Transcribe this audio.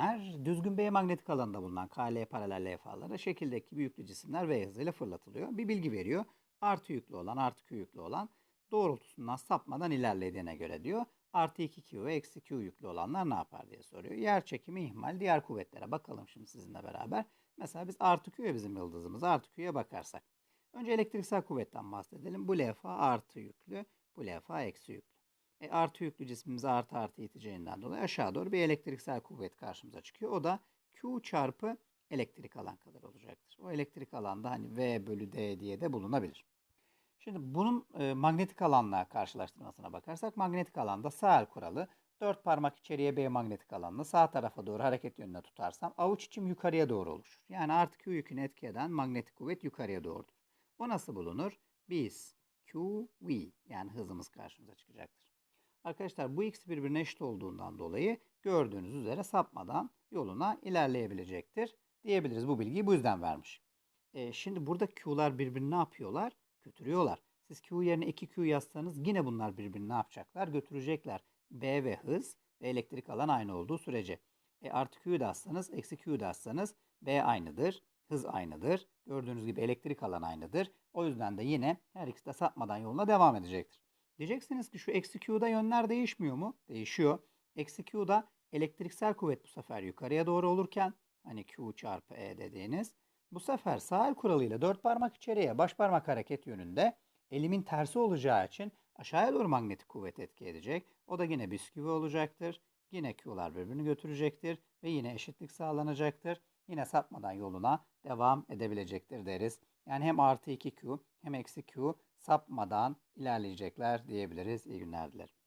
cisimler düzgün B manyetik alanında bulunan KL paralel levhalara şekildeki gibi yüklü cisimler V hızıyla fırlatılıyor. Bir bilgi veriyor. Artı yüklü olan, artı Q yüklü olan doğrultusundan sapmadan ilerlediğine göre diyor. Artı 2Q ve eksi Q yüklü olanlar ne yapar diye soruyor. Yer çekimi ihmal diğer kuvvetlere bakalım şimdi sizinle beraber. Mesela biz artı Q'ya bizim yıldızımız artı Q'ya bakarsak. Önce elektriksel kuvvetten bahsedelim. Bu levha artı yüklü, bu levha eksi yüklü. E, artı yüklü cismimiz artı artı iteceğinden dolayı aşağı doğru bir elektriksel kuvvet karşımıza çıkıyor. O da Q çarpı elektrik alan kadar olacaktır. O elektrik alanda hani V bölü D diye de bulunabilir. Şimdi bunun e, manyetik alanla karşılaştırmasına bakarsak manyetik alanda sağ el kuralı dört parmak içeriye B manyetik alanını sağ tarafa doğru hareket yönüne tutarsam avuç içim yukarıya doğru oluşur. Yani artı Q yükünü etki eden manyetik kuvvet yukarıya doğrudur. O nasıl bulunur? Biz Q, V yani hızımız karşımıza çıkacaktır. Arkadaşlar bu ikisi birbirine eşit olduğundan dolayı gördüğünüz üzere sapmadan yoluna ilerleyebilecektir diyebiliriz. Bu bilgiyi bu yüzden vermiş. E, şimdi burada Q'lar birbirini ne yapıyorlar? Götürüyorlar. Siz Q yerine 2Q yazsanız yine bunlar birbirini ne yapacaklar? Götürecekler. B ve hız ve elektrik alan aynı olduğu sürece. E, artı Q'yu da atsanız, eksi Q'yu da atsanız B aynıdır. Hız aynıdır. Gördüğünüz gibi elektrik alan aynıdır. O yüzden de yine her ikisi de sapmadan yoluna devam edecektir. Diyeceksiniz ki şu eksi Q'da yönler değişmiyor mu? Değişiyor. Eksi Q'da elektriksel kuvvet bu sefer yukarıya doğru olurken hani Q çarpı E dediğiniz bu sefer sağ kuralıyla dört parmak içeriye baş parmak hareket yönünde elimin tersi olacağı için aşağıya doğru manyetik kuvvet etki edecek. O da yine bisküvi olacaktır. Yine Q'lar birbirini götürecektir ve yine eşitlik sağlanacaktır. Yine sapmadan yoluna devam edebilecektir deriz. Yani hem artı 2Q hem eksi Q sapmadan ilerleyecekler diyebiliriz. İyi günler dilerim.